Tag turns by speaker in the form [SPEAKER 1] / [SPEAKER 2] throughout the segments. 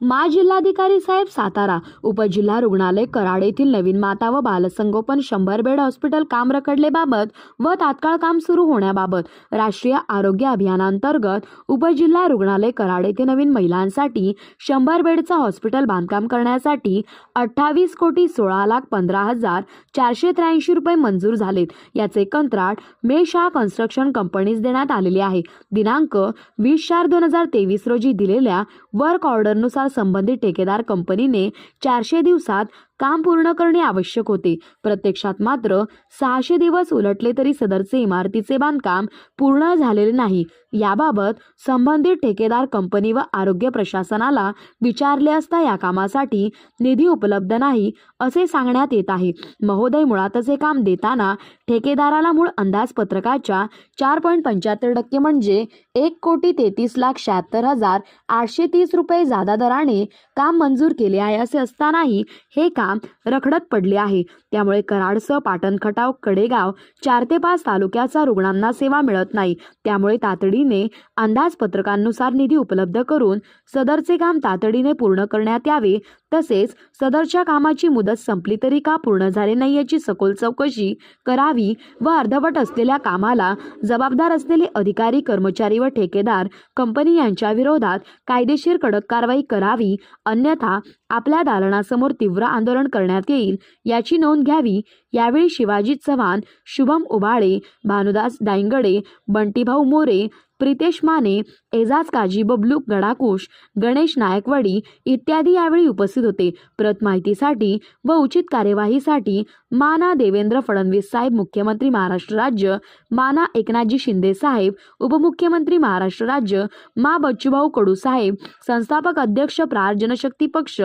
[SPEAKER 1] मा जिल्हाधिकारी साहेब सातारा उपजिल्हा रुग्णालय कराड येथील नवीन माता व बालसंगोपन शंभर बेड हॉस्पिटल काम रखडलेबाबत व तात्काळ काम सुरू होण्याबाबत राष्ट्रीय आरोग्य अभियानांतर्गत उपजिल्हा रुग्णालय कराड येथे नवीन महिलांसाठी शंभर बेडचा हॉस्पिटल बांधकाम करण्यासाठी अठ्ठावीस कोटी सोळा लाख पंधरा हजार चारशे त्र्याऐंशी रुपये मंजूर झालेत. याचे कंत्राट मे शाह कन्स्ट्रक्शन कंपनीस देण्यात आलेले आहे. दिनांक वीस चार दोन हजार तेवीस रोजी दिलेल्या वर्क ऑर्डरनुसार संबंधित ठेकेदार कंपनीने चारशे दिवसात काम पूर्ण करणे आवश्यक होते. प्रत्यक्षात मात्र सहाशे दिवस उलटले तरी सदरचे इमारतीचे बांधकाम पूर्ण झालेले नाही. याबाबत संबंधित ठेकेदार कंपनी व आरोग्य प्रशासनाला विचारले असता या कामासाठी निधी उपलब्ध नाही असे सांगण्यात येत आहे. महोदय मुळातच हे काम देताना ठेकेदाराला मूळ अंदाजपत्रकाच्या चार पॉईंट पंच्याहत्तर टक्के म्हणजे एक कोटी तेहतीस लाख शहात्तर हजार आठशे तीस रुपये जादा दराने काम मंजूर केले आहे असे असतानाही हे काम रखडत पडले आहे. त्यामुळे कराडसह पाटण खटाव कडेगाव चार ते पाच तालुक्याचा रुग्णांना सेवा मिळत नाही. त्यामुळे तातडीने अंदाजपत्रकांनुसार निधी उपलब्ध करून सदरचे काम तातडीने पूर्ण करण्यात यावे तसेच सदरच्या कामाची मुदत संपली तरी का पूर्ण झाले नाही याची सखोल चौकशी करावी व अर्धवट असलेल्या कामाला जबाबदार असलेले अधिकारी कर्मचारी व ठेकेदार कंपनी यांच्या विरोधात कायदेशीर कडक कारवाई करावी अन्यथा आपल्या दालनासमोर तीव्र आंदोलन करण्यात येईल याची नोंद घ्यावी. यावेळी शिवाजी चव्हाण शुभम उबाळे भानुदास डायंगडे बंटीभाऊ मोरे प्रितेश माने एजाज काजी बबलू गडाकुश गणेश नायकवाडी इत्यादी यावेळी उपस्थित होते. प्रत माहितीसाठी व उचित कार्यवाहीसाठी माना देवेंद्र फडणवीस साहेब मुख्यमंत्री महाराष्ट्र राज्य माना एकनाथजी शिंदे साहेब उपमुख्यमंत्री महाराष्ट्र राज्य मा बच्चूभाऊ कडू साहेब संस्थापक अध्यक्ष प्रार जनशक्ती पक्ष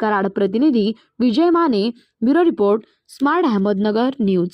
[SPEAKER 1] कराड प्रतिनिधी Vijay Mane bureau report smart Ahmednagar news.